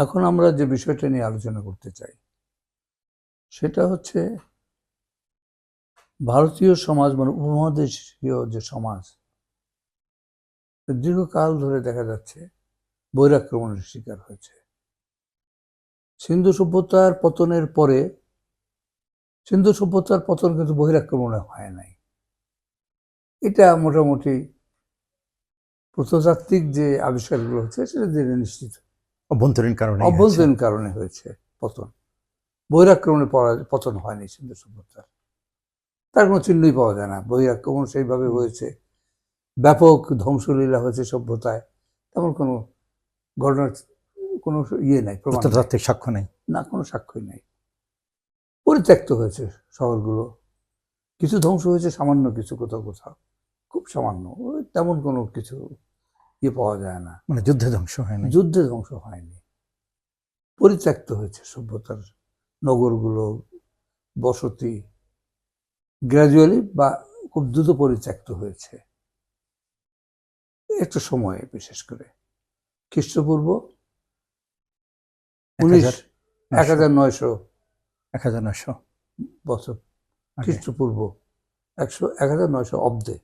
এখন আমরা যে বিষয়টা নিয়ে আলোচনা করতে চাই, সেটা হচ্ছে ভারতীয় সমাজ মানে উপমহাদেশীয় যে সমাজ, দীর্ঘকাল ধরে দেখা যাচ্ছে বৈরাক্রমণের শিকার হয়েছে। সিন্ধু সভ্যতার পতনের পরে, সিন্ধু সভ্যতার পতন কিন্তু বহিরাক্রমণে হয় নাই। এটা মোটামুটি প্রত্নতাত্ত্বিক যে আবিষ্কারগুলো হচ্ছে, সেটা দিয়ে নিশ্চিত অভ্যন্তরীণ কারণে অভ্যন্তরীণ কারণে হয়েছে পতন। বহিরাক্রমণে পড়া- পতন হয়নি সিন্ধু সভ্যতার। তার কোনো চিহ্নই পাওয়া যায় না। বহিরাক্রমণ সেইভাবে হয়েছে। ব্যাপক ধ্বংসলীলা হয়েছে সভ্যতায়। তেমন কোনো ঘটনার কোনো ইয়ে নাই প্রত্নতাত্ত্বিক সাক্ষ্য নেই। না কোনো সাক্ষ্যই নাই। পরিত্যক্ত হয়েছে শহরগুলো। কিছু ধ্বংস হয়েছে সামান্য কিছু কোথাও কোথাও। খুব সামান্য। ওই তেমন কোনো কিছু ইয়ে পাওয়া যায় না। মানে যুদ্ধে ধ্বংস হয়নি। যুদ্ধে ধ্বংস হয়নি। পরিত্যক্ত হয়েছে সভ্যতার নগরগুলো বসতি। গ্রাজুয়ালি বা খুব দ্রুত পরিত্যক্ত হয়েছে। একটা সময়ে বিশেষ করে। খ্রিস্টপূর্ব উনিশ এক হাজার নয়শো। এক হাজার নয়শো। বছর। খ্রিস্টপূর্ব একশো এক হাজার নয়শো অব্দে।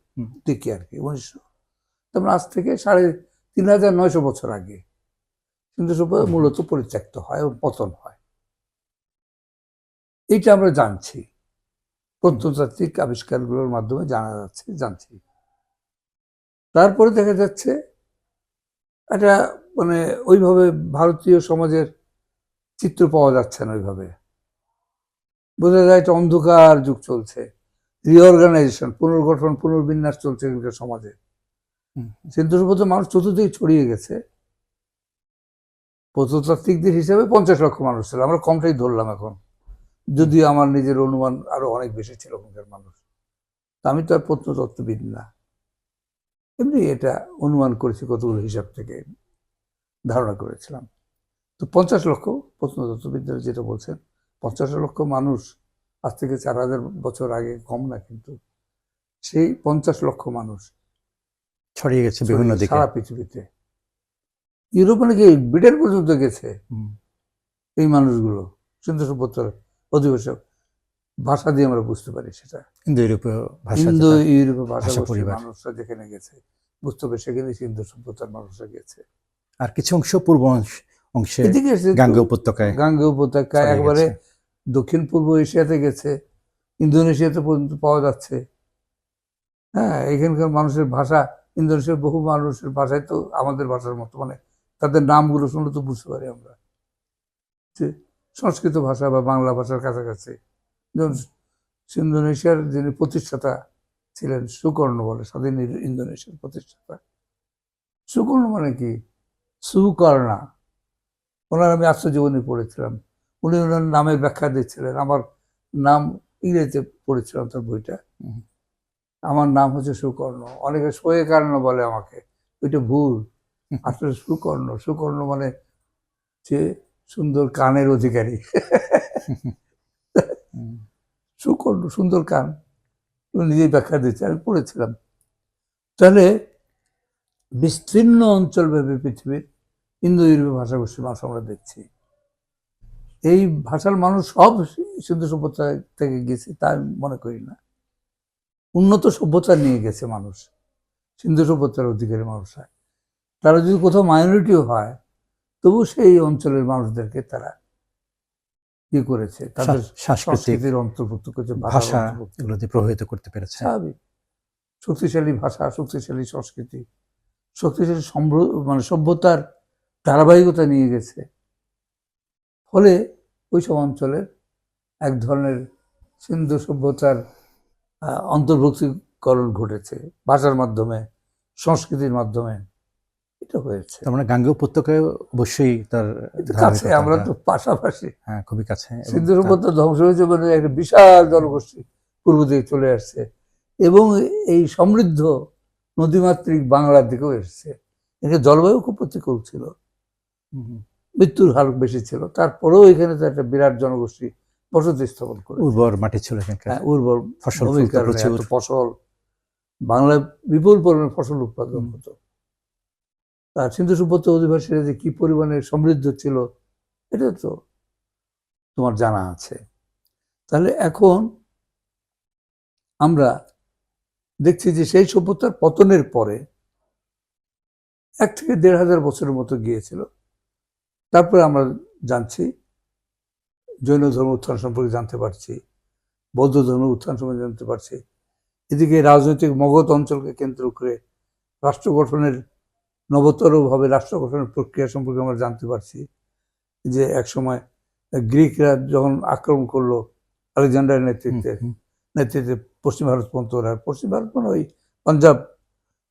দিকে আর কি উনিশশো তারপর আজ থেকে সাড়ে তিন হাজার নয়শো বছর আগে কিন্তু সভ্যতা মূলত পরিত্যক্ত হয় এবং পতন হয়। এইটা আমরা জানছি। প্রত্নতাত্ত্বিক আবিষ্কারগুলোর মাধ্যমে জানা যাচ্ছে, জানছি। তারপরে দেখা যাচ্ছে একটা মানে ওইভাবে ভারতীয় সমাজের চিত্র পাওয়া যাচ্ছে না ওইভাবে। বোঝা যায় একটা অন্ধকার যুগ চলছে। রিঅর্গানাইজেশন পুনর্গঠন, পুনর্বিন্যাস চলছে এখানকার সমাজে। সিন্ধু সভ্যতা মানুষ চতুর্দিকে ছড়িয়ে গেছে। প্রত্নতাত্ত্বিকদের হিসাবে পঞ্চাশ লক্ষ মানুষ ছিল। আমরা কমটাই ধরলাম এখন। যদিও আমার নিজের অনুমান আরও অনেক বেশি ছিল ওখানকার মানুষ। আমি তো আর প্রত্নতত্ত্ববিদ না। এমনি এটা অনুমান করেছি কতগুলো হিসাব থেকে ধারণা করেছিলাম। তো পঞ্চাশ লক্ষ প্রত্নতত্ত্ববিদরা যেটা বলছেন, পঞ্চাশ লক্ষ মানুষ আজ থেকে চার হাজার বছর আগে কম না কিন্তু সেই পঞ্চাশ লক্ষ মানুষ ছড়িয়ে গেছে বিভিন্ন দিকে। সারা পৃথিবীতে। ইউরোপে নাকি ব্রিটেন পর্যন্ত গেছে এই মানুষগুলো সিন্ধু সভ্যতার অধিবেশক। ভাষা দিয়ে আমরা বুঝতে পারি সেটা। ইন্দো ইউরোপীয় ভাষা ইন্দো ইউরোপীয় ভাষা পরিবার। মানুষরা যেখানে গেছে বুঝতে পারি সেখানে সিন্ধু সভ্যতার মানুষরা গেছে। আর কিছু অংশ পূর্ব অংশ- অংশে গাঙ্গে উপত্যকায় গাঙ্গে উপত্যকায় একবারে দক্ষিণ পূর্ব এশিয়াতে গেছে ইন্দোনেশিয়াতে পর্যন্ত পাওয়া যাচ্ছে। হ্যাঁ এখানকার মানুষের ভাষা ইন্দোনেশিয়ার বহু মানুষের ভাষায় তো আমাদের ভাষার মতো মানে তাদের নামগুলো শুনলে তো বুঝতে পারি আমরা। যে সংস্কৃত ভাষা বা বাংলা ভাষার কাছাকাছি। যেমন ইন্দোনেশিয়ার যিনি প্রতিষ্ঠাতা ছিলেন সুকর্ণ বলে, স্বাধীন ইন্দোনেশিয়ার প্রতিষ্ঠাতা। সুকর্ণ মানে কি? সুকর্ণা। ওনার আমি আত্মজীবনী পড়েছিলাম। উনি ওনার নামের ব্যাখ্যা দিচ্ছিলেন। আমার নাম ইংরেজিতে পড়েছিলাম তার বইটা। আমার নাম হচ্ছে সুকর্ণ। অনেকে শোয়ে কার্ণ বলে আমাকে। ওইটা ভুল। আসলে সুকর্ণ। সুকর্ণ মানে যে সুন্দর কানের অধিকারী। সুকর্ণ সুন্দর কান। নিজেই ব্যাখ্যা দিচ্ছে আমি পড়েছিলাম। তাহলে বিস্তীর্ণ অঞ্চলব্যাপী পৃথিবীর ইন্দো ইউরোপীয় ভাষাগোষ্ঠীর মানুষ আমরা দেখছি। এই ভাষার মানুষ সব সিন্ধু সভ্যতা থেকে গেছে তা আমি মনে করি না। উন্নত সভ্যতা নিয়ে গেছে মানুষ। সিন্ধু সভ্যতার অধিকারী মানুষরা তারা যদি কোথাও মাইনরিটিও হয় তবু সেই অঞ্চলের মানুষদেরকে তারা কি করেছে। তাদের সাংস্কৃতিক সংস্কৃতির অন্তর্ভুক্ত করেছে ভাষা প্রভাবিত করতে পেরেছে। স্বাভাবিক। শক্তিশালী ভাষা শক্তিশালী সংস্কৃতি শক্তিশালী মানে সভ্যতার ধারাবাহিকতা নিয়ে গেছে। ফলে ওই সব অঞ্চলের এক ধরনের সিন্ধু সভ্যতার অন্তর্ভুক্তিকরণ ঘটেছে ভাষার মাধ্যমে সংস্কৃতির মাধ্যমে। এটা হয়েছে। তার মানে গাঙ্গে উপত্যকায় অবশ্যই তার কাছে আমরা তো পাশাপাশি। হ্যাঁ খুবই কাছে। সিন্ধু সভ্যতা ধ্বংস হয়েছে মানে একটা বিশাল জনগোষ্ঠী পূর্ব দিকে চলে আসছে। এবং এই সমৃদ্ধ নদীমাতৃক বাংলার দিকেও এসছে। এখানে জলবায়ু খুব প্রতিকূল ছিল। মৃত্যুর হার বেশি ছিল। তারপরেও এখানে তো একটা বিরাট জনগোষ্ঠী বসতি স্থাপন করে উর্বর মাটি ছিল হ্যাঁ, উর্বর ফসল ফসল। বাংলায় বিপুল পরিমাণে ফসল উৎপাদন হতো। আর সিন্ধু সভ্যতা অধিবাসীরা যে কি পরিমাণে সমৃদ্ধ ছিল এটা তো তোমার জানা আছে। তাহলে এখন আমরা দেখছি যে সেই সভ্যতার পতনের পরে এক থেকে দেড় হাজার বছরের মতো গিয়েছিল। তারপরে আমরা জানছি জৈন ধর্ম উত্থান সম্পর্কে জানতে পারছি বৌদ্ধ ধর্ম উত্থান সম্পর্কে জানতে পারছি। এদিকে রাজনৈতিক মগধ অঞ্চলকে কেন্দ্র করে রাষ্ট্র গঠনের নবতরভাবে রাষ্ট্র গঠনের প্রক্রিয়া সম্পর্কে আমরা জানতে পারছি যে এক সময় গ্রিকরা যখন আক্রমণ করল আলেকজান্ডারের নেতৃত্বে। নেতৃত্বে পশ্চিম ভারত পর্যন্ত ওরা পশ্চিম ভারত মানে ওই পাঞ্জাব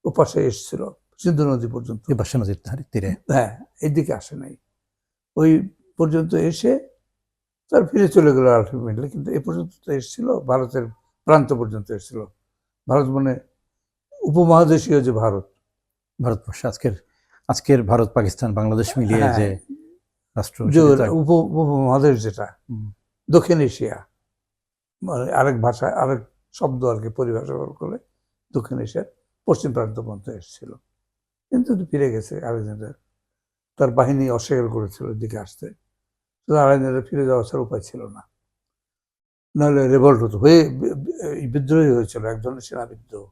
ওপাশে এসেছিল সিন্ধু নদী পর্যন্ত। নদীর তীরে। হ্যাঁ এইদিকে আসে নাই। ওই পর্যন্ত এসে তার ফিরে চলে গেল আলটিমেটলি কিন্তু এ পর্যন্ত তো এসেছিল ভারতের প্রান্ত পর্যন্ত এসেছিল। ভারত মানে উপমহাদেশীয় যে ভারত ভারতবর্ষ আজকের আজকের ভারত পাকিস্তান বাংলাদেশ মিলিয়ে হ্যাঁ। যে রাষ্ট্র উপমহাদেশ যেটা দক্ষিণ এশিয়া মানে আরেক ভাষা আরেক শব্দ আর কি পরিভাষা করে দক্ষিণ এশিয়ার পশ্চিম প্রান্ত পর্যন্ত এসেছিল। কিন্তু ফিরে গেছে আলেকজান্ডার। তার বাহিনী অস্বীকার করেছিল এদিকে আসতে। আলেকজান্ডার ফিরে যাওয়া ছাড়া উপায় ছিল না। নাহলে রেভল্ট হতো। হয়ে বিদ্রোহী হয়েছিল এক ধরনের সেনা বিদ্রোহ।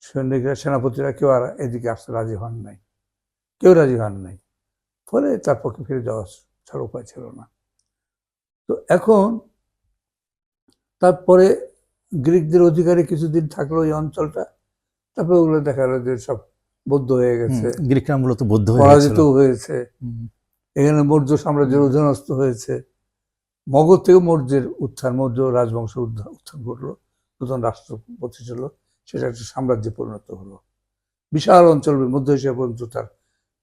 সৈনিকরা সেনাপতিরা কেউ আর এদিকে আসতে রাজি হন নাই। কেউ রাজি হন নাই। ফলে তার পক্ষে ফিরে যাওয়া ছাড়া উপায় ছিল না। তো এখন তারপরে গ্রিকদের অধিকারে কিছুদিন থাকল এই অঞ্চলটা। তারপরে ওগুলো দেখা গেল যে সব বৌদ্ধ হয়ে গেছে। গ্রিকরা মূলত বৌদ্ধ পরাজিত হয়েছে। এখানে মৌর্য সাম্রাজ্যের অধীনস্থ হয়েছে। মগধ থেকে মৌর্যের উত্থান মৌর্য রাজবংশ উত্থান ঘটলো নতুন রাষ্ট্র প্রতিষ্ঠিত হলো সেটা একটা সাম্রাজ্যে পরিণত হলো। বিশাল অঞ্চল মধ্য এশিয়া পর্যন্ত তার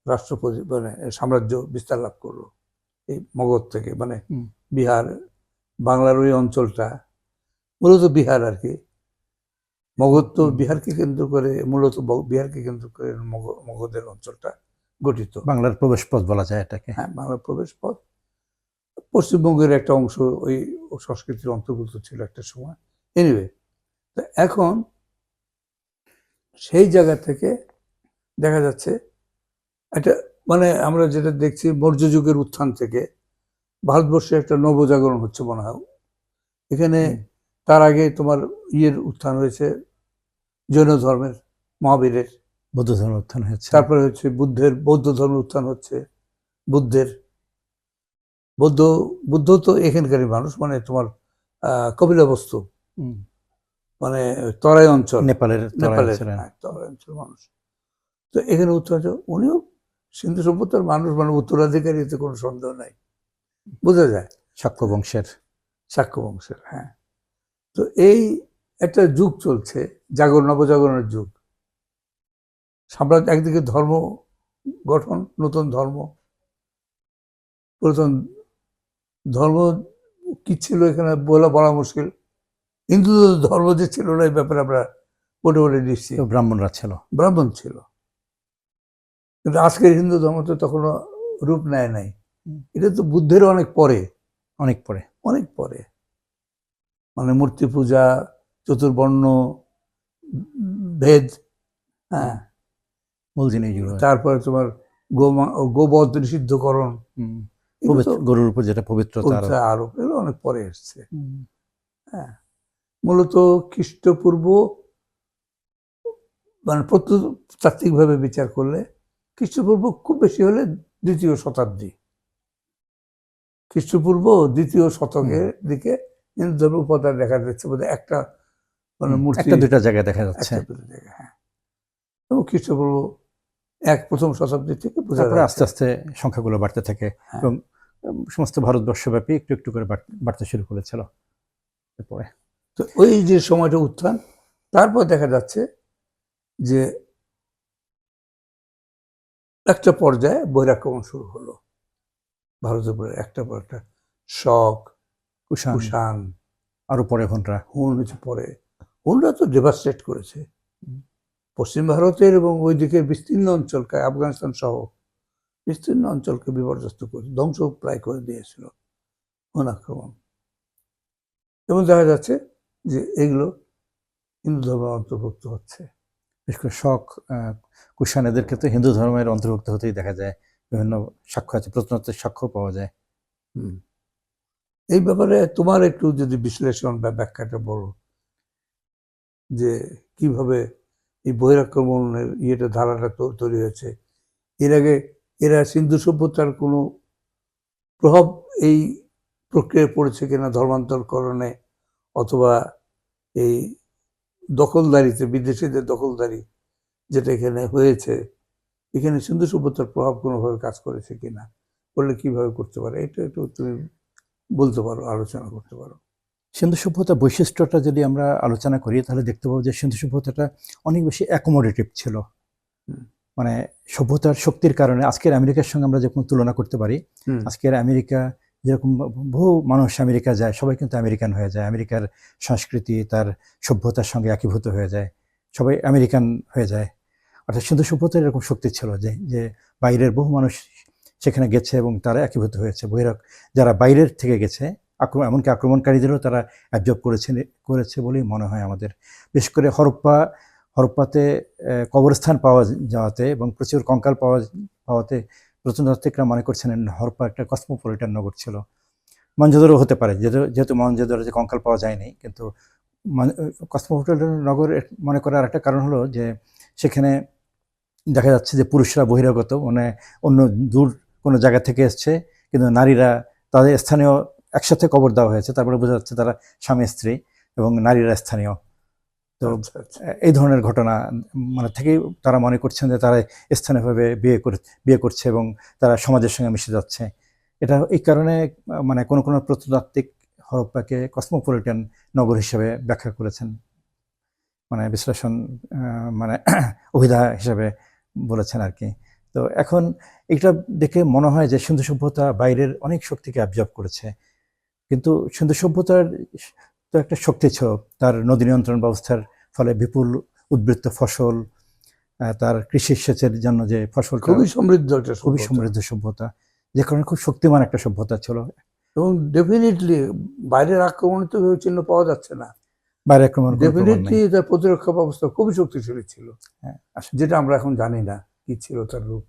রাষ্ট্রপতি মানে সাম্রাজ্য বিস্তার লাভ করল এই মগধ থেকে মানে বিহার বাংলার ওই অঞ্চলটা মূলত বিহার আর কি। মগধ তো বিহারকে কেন্দ্র করে মূলত বিহারকে কেন্দ্র করে মগ- মগধের অঞ্চলটা। গঠিত। বাংলার প্রবেশ পথ বলা যায় এটাকে। হ্যাঁ বাংলার প্রবেশ পথ পশ্চিমবঙ্গের একটা অংশ ওই সংস্কৃতির অন্তর্ভুক্ত ছিল একটা সময়। এনিওয়ে তো এখন সেই জায়গা থেকে দেখা যাচ্ছে একটা মানে আমরা যেটা দেখছি মৌর্য যুগের উত্থান থেকে ভারতবর্ষে একটা নবজাগরণ হচ্ছে মনে হয়। এখানে তার আগে তোমার ইয়ের উত্থান হয়েছে জৈন ধর্মের মহাবীরের। বৌদ্ধ ধর্ম উত্থান হয়েছে। তারপরে হচ্ছে বুদ্ধের বৌদ্ধ ধর্মের উত্থান হচ্ছে। বুদ্ধের বৌদ্ধ বুদ্ধ তো এখানকারই মানুষ মানে তোমার আহ, কপিলাবস্তু হুম, মানে তরাই অঞ্চল। নেপালের নেপালের হ্যাঁ, তরাই অঞ্চল মানুষ। তো এখানে উত্তর উনিও সিন্ধু সভ্যতার মানুষ মানে উত্তরাধিকারী এতে কোনো সন্দেহ নাই। বোঝা যায়? সাক্ষ্য বংশের। সাক্ষ্য বংশের হ্যাঁ। তো এই একটা যুগ চলছে জাগরণ নবজাগরণের যুগ। সাম্রাজ্য একদিকে ধর্ম গঠন নতুন ধর্ম পুরাতন ধর্ম কি ছিল এখানে বলা বলা মুশকিল। হিন্দু ধর্ম যে ছিল না এই ব্যাপারে আমরা মোটামুটি নিশ্চিত। নিচ্ছি ব্রাহ্মণরা ছিল। ব্রাহ্মণ ছিল। কিন্তু আজকের হিন্দু ধর্ম তো তখনও রূপ নেয় নাই। এটা তো বুদ্ধের অনেক পরে। অনেক পরে। অনেক পরে। মানে মূর্তি পূজা চতুর্বর্ণ ভেদ হ্যাঁ। মূল জিনিসগুলো তারপরে তোমার গোমা গোবধ নিষিদ্ধকরণ। গরুর উপর যেটা পবিত্রতা। পবিত্র আরোপ। এগুলো অনেক পরে এসছে। হ্যাঁ। মূলত খ্রিস্টপূর্ব মানে প্রত্নতাত্ত্বিকভাবে বিচার করলে খ্রিস্টপূর্ব খুব বেশি হলে দ্বিতীয় শতাব্দী। খ্রিস্টপূর্ব দ্বিতীয় শতকের দিকে হিন্দু ধর্ম উপাদান দেখা যাচ্ছে বোধহয় একটা মানে মূর্তি দুইটা জায়গায় দেখা যাচ্ছে। হ্যাঁ। এবং খ্রিস্টপূর্ব এক প্রথম শতাব্দী থেকে বোঝা তারপরে আস্তে আস্তে সংখ্যাগুলো বাড়তে থাকে হ্যাঁ। এবং সমস্ত ভারতবর্ষব্যাপী একটু একটু করে বাড়- বাড়তে শুরু করেছিল এরপরে। তো ওই যে সময়টা উত্থান তারপর দেখা যাচ্ছে যে একটা পর্যায়ে বৈরাক্রমণ শুরু হলো। ভারতের উপরে একটা পর একটা শখ কুষাণ। আরও পরে হনরা। হুন হচ্ছে পরে। হুনরা তো ডেভাস্টেট করেছে। পশ্চিম ভারতের এবং ওই দিকের বিস্তীর্ণ অঞ্চলকে আফগানিস্তান সহ বিস্তীর্ণ অঞ্চলকে বিপর্যস্ত করে ধ্বংস প্রায় করে দিয়েছিল আক্রমণ এবং দেখা যাচ্ছে যে এগুলো হিন্দু ধর্মের অন্তর্ভুক্ত হচ্ছে। বিশেষ করে শখ আহ, কুষাণ এদেরকে তো হিন্দু ধর্মের অন্তর্ভুক্ত হতেই দেখা যায় বিভিন্ন সাক্ষ্য আছে প্রত্নতাত্ত্বিক সাক্ষ্য পাওয়া যায়। হুম। এই ব্যাপারে তোমার একটু যদি বিশ্লেষণ বা ব্যাখ্যাটা বলো যে কীভাবে এই বহিরাক্রমণের ইয়েটা, ধারাটা তৈরি হয়েছে। এর আগে এরা সিন্ধু সভ্যতার কোনো প্রভাব এই প্রক্রিয়ায় পড়েছে কিনা ধর্মান্তরকরণে অথবা এই দখলদারিতে, বিদেশিদের দখলদারি যেটা এখানে হয়েছে, এখানে সিন্ধু সভ্যতার প্রভাব কোনোভাবে কাজ করেছে কিনা করলে কীভাবে করতে পারে, এটা একটু তুমি বলতে পারো, আলোচনা করতে পারো। সিন্ধু সভ্যতা বৈশিষ্ট্যটা যদি আমরা আলোচনা করি তাহলে দেখতে পাবো যে সিন্ধু সভ্যতাটা অনেক বেশি অ্যাকোমোডেটিভ ছিল। মানে সভ্যতার শক্তির কারণে আজকের আমেরিকার সঙ্গে আমরা যখন তুলনা করতে পারি। আজকের আমেরিকা যেরকম বহু মানুষ আমেরিকা যায় সবাই কিন্তু আমেরিকান হয়ে যায়। আমেরিকার সংস্কৃতি তার সভ্যতার সঙ্গে একীভূত হয়ে যায়। সবাই আমেরিকান হয়ে যায়। অর্থাৎ সিন্ধু সভ্যতার এরকম শক্তি ছিল যে যে বাইরের বহু মানুষ সেখানে গেছে এবং তারা একীভূত হয়েছে। বহিরাগ যারা বাইরের থেকে গেছে আক্রমণ, এমনকি আক্রমণকারীদেরও তারা অ্যাবজর্ব করেছে করেছে বলেই মনে হয় আমাদের। বিশেষ করে হরপ্পা, হরপ্পাতে কবরস্থান পাওয়া যাওয়াতে এবং প্রচুর কঙ্কাল পাওয়া, পাওয়াতে প্রত্নতাত্ত্বিকরা মনে করছেন হরপ্পা একটা কসমোপলিটান নগর ছিল। মঞ্জোদরও হতে পারে, যেহেতু যেহেতু মঞ্জোদরে যে কঙ্কাল পাওয়া যায়নি, কিন্তু কসমোপলিটান নগর মনে করার একটা কারণ হলো যে সেখানে দেখা যাচ্ছে যে পুরুষরা বহিরাগত মানে অন্য দূর কোনো জায়গা থেকে এসছে, কিন্তু নারীরা তাদের স্থানীয় একসাথে কবর দেওয়া হয়েছে। তারপরে বোঝা যাচ্ছে তারা স্বামী স্ত্রী এবং নারীরা স্থানীয়। তো আচ্ছা, আচ্ছা। এই ধরনের ঘটনা মানে থেকেই তারা মনে করছেন যে তারা স্থানীয়ভাবে বিয়ে করে বিয়ে করছে এবং তারা সমাজের সঙ্গে মিশে যাচ্ছে। এটা এই কারণে মানে কোনো কোনো প্রত্নতাত্ত্বিক হরপ্পাকে কসমোপলিটন নগর হিসেবে ব্যাখ্যা করেছেন। মানে বিশ্লেষণ মানে অভিধা হিসেবে বলেছেন আর কি। তো এখন এটা দেখে মনে হয় যে সিন্ধু সভ্যতা বাইরের অনেক শক্তিকে অ্যাবজর্ব করেছে। কিন্তু সিন্ধু সভ্যতার তো একটা শক্তি ছিল তার নদী নিয়ন্ত্রণ ব্যবস্থার ফলে বিপুল উদ্বৃত্ত ফসল তার কৃষি সেচের জন্য যে ফসল খুবই সমৃদ্ধ একটা খুবই সমৃদ্ধ সভ্যতা যে কারণে খুব শক্তিমান একটা সভ্যতা ছিল। এবং ডেফিনেটলি বাইরের আক্রমণ তো চিহ্ন পাওয়া যাচ্ছে না। বাইরে আক্রমণ ডেফিনেটলি তার প্রতিরক্ষা ব্যবস্থা খুবই শক্তিশালী ছিল। হ্যাঁ। যেটা আমরা এখন জানি না কি ছিল তার রূপ।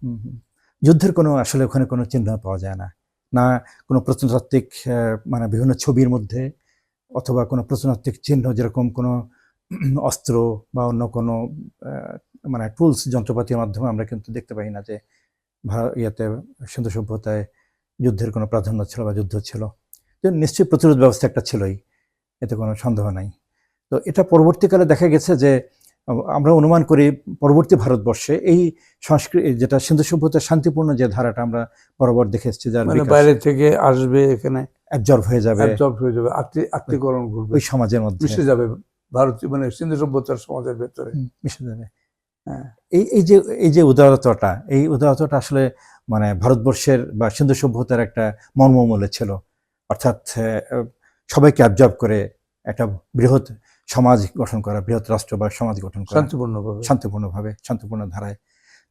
যুদ্ধের কোনো আসলে ওখানে কোনো চিহ্ন পাওয়া যায় না। না কোনো প্রত্নতাত্ত্বিক মানে বিভিন্ন ছবির মধ্যে অথবা কোনো প্রত্নতাত্ত্বিক চিহ্ন যেরকম কোনো অস্ত্র বা অন্য কোনো মানে টুলস যন্ত্রপাতির মাধ্যমে আমরা কিন্তু দেখতে পাই না যে ইয়েতে সিন্ধু সভ্যতায় যুদ্ধের কোনো প্রাধান্য ছিল বা যুদ্ধ ছিল। তো নিশ্চয়ই প্রতিরোধ ব্যবস্থা একটা ছিলই, এতে কোনো সন্দেহ নাই। তো এটা পরবর্তীকালে দেখা গেছে যে আমরা অনুমান করি পরবর্তী ভারতবর্ষে এই সংস্কৃতি যেটা সিন্ধু সভ্যতার শান্তিপূর্ণ যে ধারাটা আমরা বরাবর দেখে এসেছি যার মানে বাইরে থেকে আসবে এখানে অ্যাবজর্ব হয়ে যাবে। অ্যাবজর্ব হয়ে যাবে আত্মি- আত্মীকরণ ঘটবে। ওই সমাজের মধ্যে। মিশে যাবে ভারতীয় মানে সিন্ধু সভ্যতার সমাজের ভেতরে। মিশে যাবে। হ্যাঁ। এই এই যে এই যে উদারতাটা এই উদারতাটা আসলে মানে ভারতবর্ষের বা সিন্ধু সভ্যতার একটা মর্মমূলে ছিল। অর্থাৎ সবাইকে অ্যাবজর্ব করে একটা বৃহৎ সমাজ গঠন করা বৃহৎ রাষ্ট্র বা সমাজ গঠন করা শান্তিপূর্ণভাবে। শান্তিপূর্ণভাবে শান্তিপূর্ণ ধারায়।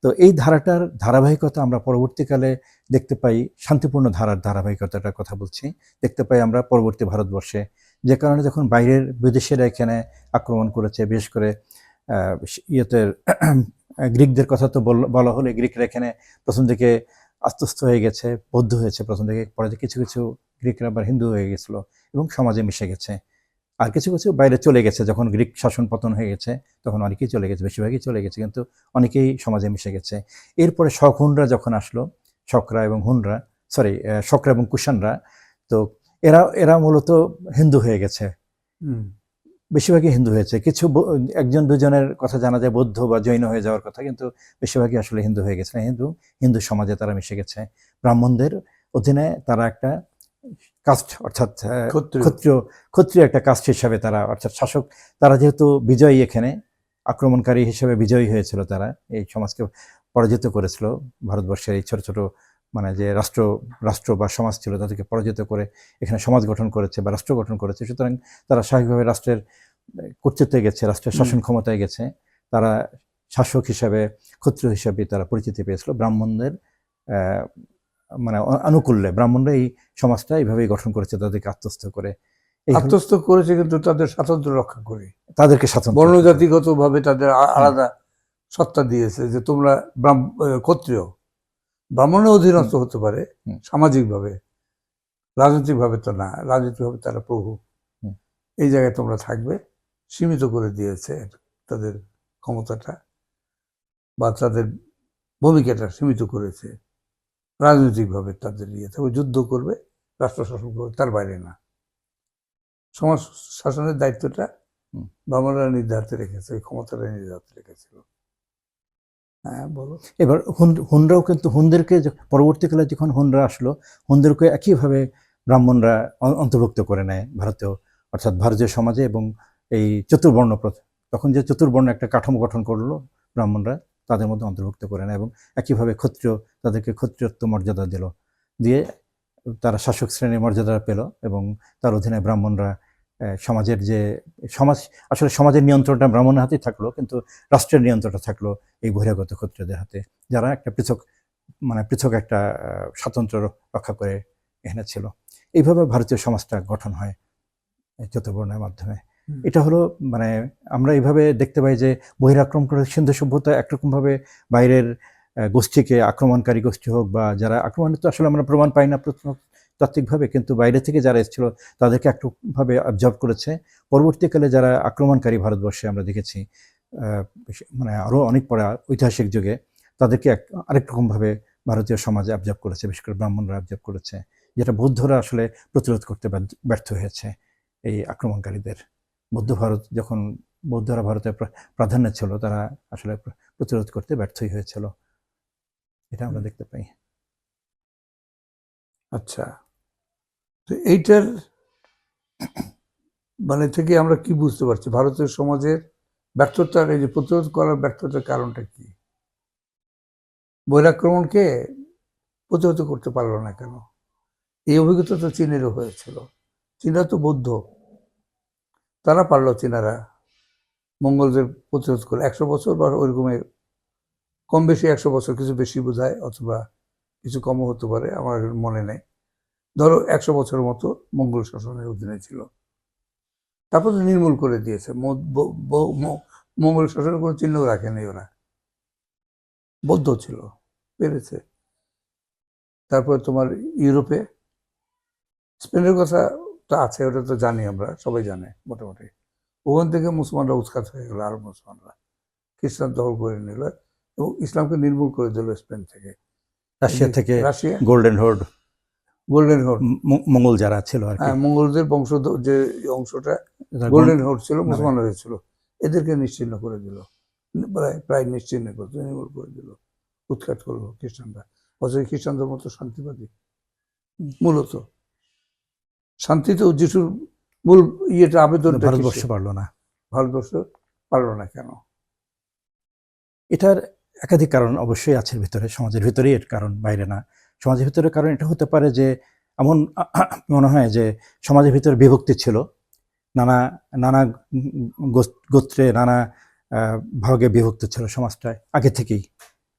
তো এই ধারাটার ধারাবাহিকতা আমরা পরবর্তীকালে দেখতে পাই শান্তিপূর্ণ ধারার ধারাবাহিকতাটার কথা বলছি। দেখতে পাই আমরা পরবর্তী ভারতবর্ষে যে কারণে যখন বাইরের বিদেশিরা এখানে আক্রমণ করেছে বিশেষ করে ইয়েতে গ্রিকদের কথা তো বল- বলা হলে গ্রিকরা এখানে প্রথম দিকে আস্তস্ত হয়ে গেছে বৌদ্ধ হয়েছে প্রথম দিকে পরে কিছু কিছু গ্রিকরা আবার হিন্দু হয়ে গেছিল এবং সমাজে মিশে গেছে। আর কিছু কিছু বাইরে চলে গেছে যখন গ্রিক শাসন পতন হয়ে গেছে তখন অনেকেই চলে গেছে বেশিরভাগই চলে গেছে কিন্তু অনেকেই সমাজে মিশে গেছে। এরপরে শক হুনরা যখন আসলো শকরা এবং হুনরা সরি শকরা এবং কুষাণরা তো এরা এরা মূলত হিন্দু হয়ে গেছে। বেশিরভাগই হিন্দু হয়েছে। কিছু একজন দুজনের কথা জানা যায় বৌদ্ধ বা জৈন হয়ে যাওয়ার কথা কিন্তু বেশিরভাগই আসলে হিন্দু হয়ে গেছে। হিন্দু হিন্দু সমাজে তারা মিশে গেছে। ব্রাহ্মণদের অধীনে তারা একটা কাস্ট অর্থাৎ ক্ষত্রিয়। ক্ষত্রিয় একটা কাস্ট হিসাবে তারা অর্থাৎ শাসক তারা যেহেতু বিজয়ী এখানে আক্রমণকারী হিসেবে বিজয়ী হয়েছিল তারা এই সমাজকে পরাজিত করেছিল। ভারতবর্ষের এই ছোট ছোট মানে যে রাষ্ট্র রাষ্ট্র বা সমাজ ছিল তাদেরকে পরাজিত করে এখানে সমাজ গঠন করেছে বা রাষ্ট্র গঠন করেছে। সুতরাং তারা স্বাভাবিকভাবে রাষ্ট্রের কর্তৃত্বে গেছে রাষ্ট্রের শাসন ক্ষমতায় গেছে তারা শাসক হিসাবে ক্ষত্রিয় হিসাবে তারা পরিচিতি পেয়েছিল। ব্রাহ্মণদের মানে আনুকূল্যে। ব্রাহ্মণরা এই সমাজটা এইভাবেই গঠন করেছে তাদেরকে আত্মস্থ করে। আত্মস্থ করেছে কিন্তু তাদের স্বাতন্ত্র্য রক্ষা করে। তাদেরকে স্বাতন্ত্র্য বর্ণজাতিগত ভাবে তাদের আলাদা সত্তা দিয়েছে যে তোমরা ব্রাহ্ম- ক্ষত্রিয়। ব্রাহ্মণের অধীনস্থ হতে পারে। সামাজিকভাবে। রাজনৈতিকভাবে তো না রাজনৈতিকভাবে তারা প্রভু। এই জায়গায় তোমরা থাকবে। সীমিত করে দিয়েছে তাদের ক্ষমতাটা। বা তাদের ভূমিকাটা সীমিত করেছে। রাজনৈতিকভাবে তাদের ইয়ে তবে যুদ্ধ করবে রাষ্ট্র শাসন করবে তার বাইরে না। সমাজ শাসনের দায়িত্বটা হুম। ব্রাহ্মণরা হাতে রেখেছে ওই ক্ষমতাটা নির্ধারিত রেখেছিল। হ্যাঁ বলো। এবার হুন হুনরাও কিন্তু হুনদেরকে পরবর্তীকালে যখন হুনরা আসলো হুনদেরকে একইভাবে ব্রাহ্মণরা অন্তর্ভুক্ত করে নেয় ভারতীয় অর্থাৎ ভারতীয় সমাজে এবং এই চতুর্বর্ণ তখন যে চতুর্বর্ণ একটা কাঠামো গঠন করল ব্রাহ্মণরা তাদের মধ্যে অন্তর্ভুক্ত করে নেয় এবং একইভাবে ক্ষত্রিয় তাদেরকে ক্ষত্রিয়ত্ব মর্যাদা দিল দিয়ে তারা শাসক শ্রেণির মর্যাদা পেল এবং তার অধীনে ব্রাহ্মণরা সমাজের যে সমাজ আসলে সমাজের নিয়ন্ত্রণটা ব্রাহ্মণের হাতেই থাকল কিন্তু রাষ্ট্রের নিয়ন্ত্রণটা থাকল এই বহিরাগত ক্ষত্রিয়দের হাতে যারা একটা পৃথক মানে পৃথক একটা আহ, স্বাতন্ত্র্য রক্ষা করে এখানে ছিল এইভাবে ভারতীয় সমাজটা গঠন হয় চতুর্বর্ণের মাধ্যমে। এটা হলো মানে আমরা এইভাবে দেখতে পাই যে বহিরাক্রমণ করে সিন্ধু সভ্যতা একরকমভাবে বাইরের গোষ্ঠীকে আক্রমণকারী গোষ্ঠী হোক বা যারা আক্রমণ, তো আসলে আমরা প্রমাণ পাই না প্রত্নতাত্ত্বিকভাবে কিন্তু বাইরে থেকে যারা এসেছিল তাদেরকে একটুভাবে অবজার্ভ করেছে। পরবর্তীকালে যারা আক্রমণকারী ভারতবর্ষে আমরা দেখেছি মানে আরও অনেক পরে ঐতিহাসিক যুগে তাদেরকে এক আরেক রকমভাবে ভারতীয় সমাজে অবজার্ভ করেছে, বিশেষ করে ব্রাহ্মণরা অবজার্ভ করেছে, যেটা বৌদ্ধরা আসলে প্রতিরোধ করতে ব্যর্থ হয়েছে এই আক্রমণকারীদের। বৌদ্ধ ভারত যখন বৌদ্ধরা ভারতের প্রা- প্রাধান্য ছিল তারা আসলে প্রতিরোধ করতে ব্যর্থই হয়েছিল। এটা আমরা দেখতে পাই। আচ্ছা। তো এইটার মানে থেকে আমরা কি বুঝতে পারছি? ভারতীয় সমাজের ব্যর্থতার এই যে প্রতিরোধ করার ব্যর্থতার কারণটা কি? বৈরাক্রমণকে প্রতিহত করতে পারল না কেন? এই অভিজ্ঞতা তো চীনেরও হয়েছিল। চীনা তো বৌদ্ধ। তারা পারল চীনারা মঙ্গলদের প্রতিরোধ করে। একশো বছর বা ওইরকমের কম বেশি একশো বছর, কিছু বেশি বোঝায় অথবা কিছু কমও হতে পারে, আমার মনে নেই। ধরো একশো বছরের মতো মঙ্গল শাসনের অধীনে ছিল। তারপর তো নির্মূল করে দিয়েছে। মঙ্গল শাসনের কোনো চিহ্ন রাখেনি ওরা। বৌদ্ধ ছিল, পেরেছে। তারপরে তোমার ইউরোপে, স্পেনের কথা তো আছে ওটা তো জানি আমরা সবাই জানে মোটামুটি। ওখান থেকে মুসলমানরা উৎখাত হয়ে গেল আরব মুসলমানরা। খ্রিস্টান দখল করে নিল এবং ইসলামকে নির্মূল করে দিল স্পেন থেকে। রাশিয়া থেকে Russia? Golden horde golden horde মঙ্গল যারা ছিল আর হ্যাঁ মঙ্গলদের বংশ যে অংশটা গোল্ডেন হোর্ড ছিল নামে। মুসলমান হয়েছিল। এদেরকে নিশ্চিহ্ন করে দিল। প্রায় প্রায় নিশ্চিহ্ন করে দিল, নির্মূল করে দিল। উৎখাত করল খ্রিস্টানরা। অথচ খ্রিস্টান ধর্ম তো শান্তিবাদী মূলত। শান্তি তো যিশুর মূল ইয়েটা আবেদন ভারতবর্ষ পারল না। ভারতবর্ষ পারল না কেন? এটার একাধিক কারণ অবশ্যই আছে ভিতরে সমাজের ভিতরেই এর কারণ বাইরে না। সমাজের ভিতরে কারণ এটা হতে পারে যে এমন মনে হয় যে সমাজের ভিতরে বিভক্তি ছিল। নানা নানা গোত্রে নানা ভাগে বিভক্ত ছিল সমাজটায় আগে থেকেই।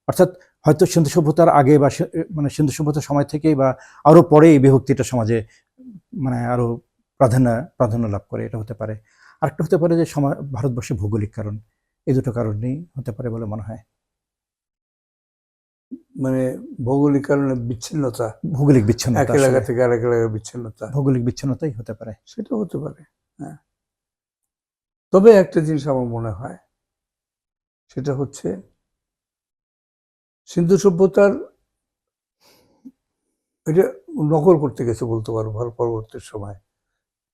অর্থাৎ হয়তো সিন্ধু সভ্যতার আগে বা মানে সিন্ধু সভ্যতার সময় থেকেই বা আরও পরে এই বিভক্তিটা সমাজে মানে আরও প্রাধান্য প্রাধান্য লাভ করে এটা হতে পারে। আরেকটা হতে পারে যে সমাজ ভারতবর্ষে ভৌগোলিক কারণ এই দুটো কারণেই হতে পারে বলে মনে হয়। মানে ভৌগোলিক কারণে বিচ্ছিন্নতা। ভৌগোলিক বিচ্ছিন্নতা এক এলাকা থেকে আরেক এলাকায় বিচ্ছিন্নতা। ভৌগোলিক বিচ্ছিন্নতাই হতে পারে। সেটা হতে পারে হ্যাঁ। তবে একটা জিনিস আমার মনে হয় সেটা হচ্ছে সিন্ধু সভ্যতার এটা নকল করতে গেছে বলতে পারো ভারত পরবর্তী সময়।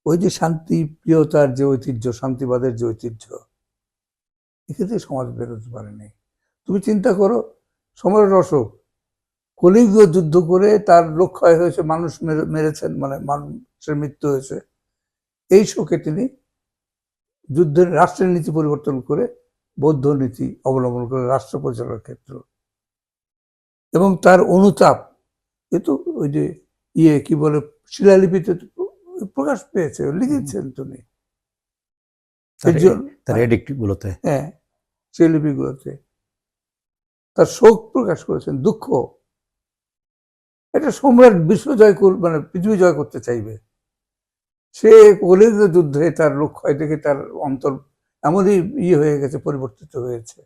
ওই যে শান্তি প্রিয়তার যে ঐতিহ্য, শান্তিবাদের যে ঐতিহ্য, এক্ষেত্রে সমাজ বেরোতে পারেনি। তুমি চিন্তা করো সম্রাট অশোক, কলিঙ্গ যুদ্ধ করে তার লক্ষ্য হয়েছে, মানুষ মেরে- মেরেছেন মানে মানুষের মৃত্যু হয়েছে। এই শোকে তিনি যুদ্ধের রাষ্ট্রের নীতি পরিবর্তন করে বৌদ্ধ নীতি অবলম্বন করে রাষ্ট্র পরিচালনার ক্ষেত্র। এবং তার অনুতাপ এ তো ওই যে ইয়ে কি বলে শিলালিপিতে প্রকাশ পেয়েছে লিখেছেন তিনি তার হ্যাঁ তার শোক প্রকাশ করেছেন দুঃখ। এটা সম্রাট বিশ্ব জয় কর মানে পৃথিবী জয় করতে চাইবে। সে কলিঙ্গ যুদ্ধে তার লক্ষ্য দেখে তার অন্তর এমনই ইয়ে হয়ে গেছে পরিবর্তিত হয়েছে।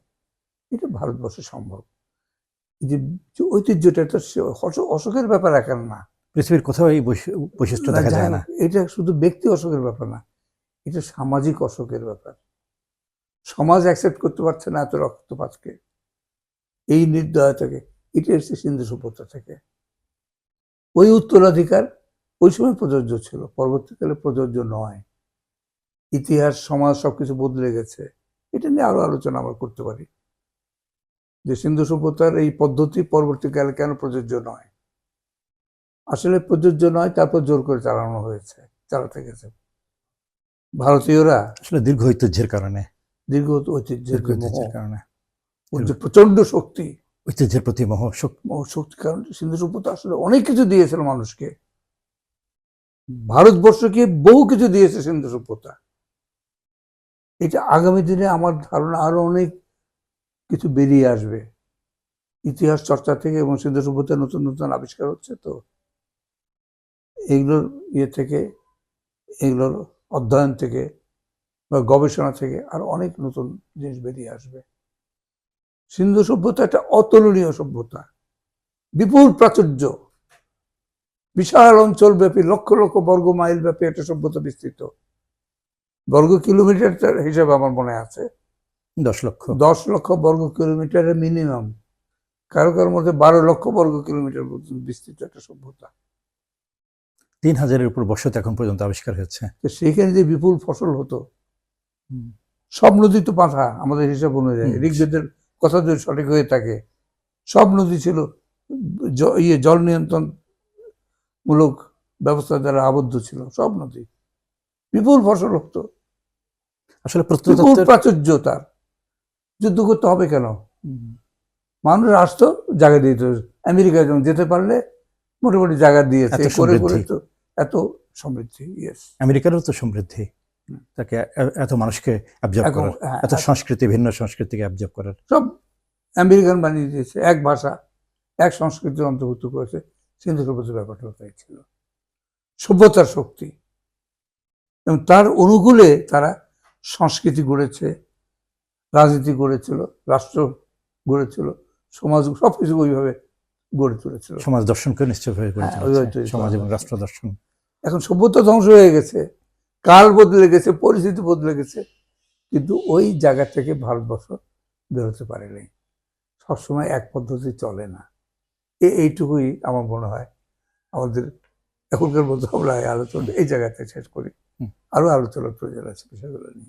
এটা ভারতবর্ষে সম্ভব। যে ঐতিহ্যটা তো অশোকের ব্যাপার একার না। পৃথিবীর কোথাও এই বৈশি- বৈশিষ্ট্য দেখা যায় না। এটা শুধু ব্যক্তি অসুখের ব্যাপার না এটা সামাজিক অসুখের ব্যাপার। সমাজ অ্যাকসেপ্ট করতে পারছে না এত রক্তপাতকে। এই নির্দয়তাকে এটা এসছে সিন্ধু সভ্যতা থেকে। ওই উত্তরাধিকার ওই সময় প্রযোজ্য ছিল পরবর্তীকালে প্রযোজ্য নয়। ইতিহাস সমাজ সবকিছু বদলে গেছে। এটা নিয়ে আরও আলোচনা আমরা করতে পারি। যে সিন্ধু সভ্যতার এই পদ্ধতি পরবর্তীকালে কেন প্রযোজ্য নয়? আসলে প্রযোজ্য নয় তারপর জোর করে চালানো হয়েছে চালাতে গেছে। ভারতীয়রা আসলে দীর্ঘ ঐতিহ্যের কারণে। দীর্ঘ ঐতিহ্যের কারণে। প্রচণ্ড শক্তি। ঐতিহ্যের প্রতি মোহ শক্তি। কারণ সিন্ধু সভ্যতা আসলে অনেক কিছু দিয়েছিল মানুষকে। ভারতবর্ষকে বহু কিছু দিয়েছে সিন্ধু সভ্যতা। এটা আগামী দিনে আমার ধারণা আরও অনেক কিছু বেরিয়ে আসবে। ইতিহাস চর্চা থেকে এবং সিন্ধু সভ্যতার নতুন নতুন আবিষ্কার হচ্ছে তো। এগুলোর ইয়ে থেকে, এগুলোর অধ্যয়ন থেকে বা গবেষণা থেকে আর অনেক নতুন জিনিস বেরিয়ে আসবে। সিন্ধু সভ্যতা একটা অতুলনীয় সভ্যতা। বিপুল প্রাচুর্য। বিশাল অঞ্চল ব্যাপী, লক্ষ লক্ষ বর্গ মাইল ব্যাপী একটা সভ্যতা বিস্তৃত। বর্গ কিলোমিটার হিসেবে আমার মনে আছে। দশ লক্ষ। দশ লক্ষ বর্গ কিলোমিটারের মিনিমাম। কারও কারোর মধ্যে বারো লক্ষ বর্গ কিলোমিটার পর্যন্ত বিস্তৃত একটা সভ্যতা। তিন হাজারের উপর বসত এখন পর্যন্ত আবিষ্কার হয়েছে। সেখানে যে বিপুল ফসল হতো সব নদী তো পাঠা আমাদের হিসাব অনুযায়ী। ঋগ্বেদের কথা যদি সঠিক হয়ে থাকে সব নদী ছিল ইয়ে জল নিয়ন্ত্রণ মূলক ব্যবস্থা দ্বারা আবদ্ধ ছিল সব নদী। বিপুল ফসল হতো। আসলে প্রাচুর্য তার। যুদ্ধ করতে হবে কেন? মানুষ আসতো জায়গা দিত। আমেরিকায় যখন যেতে পারলে মোটামুটি জায়গা দিয়েছে এত করে করে সমৃদ্ধি। তো এত সমৃদ্ধি ইয়েস আমেরিকারও তো সমৃদ্ধি। তাকে এত মানুষকে অবজার্ভ করার হ্যাঁ, এত সংস্কৃতি ভিন্ন সংস্কৃতিকে অবজার্ভ করার। সব আমেরিকান বানিয়ে দিয়েছে এক ভাষা এক সংস্কৃতি অন্তর্ভুক্ত করেছে। সিন্ধু সভ্যতার ব্যাপারটা তাই ছিল। সভ্যতার শক্তি। এবং তার অনুকূলে তারা সংস্কৃতি গড়েছে রাজনীতি গড়েছিল রাষ্ট্র গড়েছিল সমাজ সবকিছু ওইভাবে গড়ে তুলেছিল। সমাজ দর্শনকে নিশ্চয়ভাবে হ্যাঁ, সমাজ এবং। রাষ্ট্র দর্শন। এখন সভ্যতা ধ্বংস হয়ে গেছে কাল বদলে গেছে পরিস্থিতি বদলে গেছে কিন্তু ওই জায়গা থেকে ভারতবর্ষ বেরোতে পারেনি। সবসময় এক পদ্ধতি চলে না। এইটুকুই আমার মনে হয়। আমাদের এখনকার মতো আমরা আলোচনা এই জায়গাতে শেষ করি। হুম। আরও আলোচনার প্রয়োজন আছে বিষয়গুলো নিয়ে।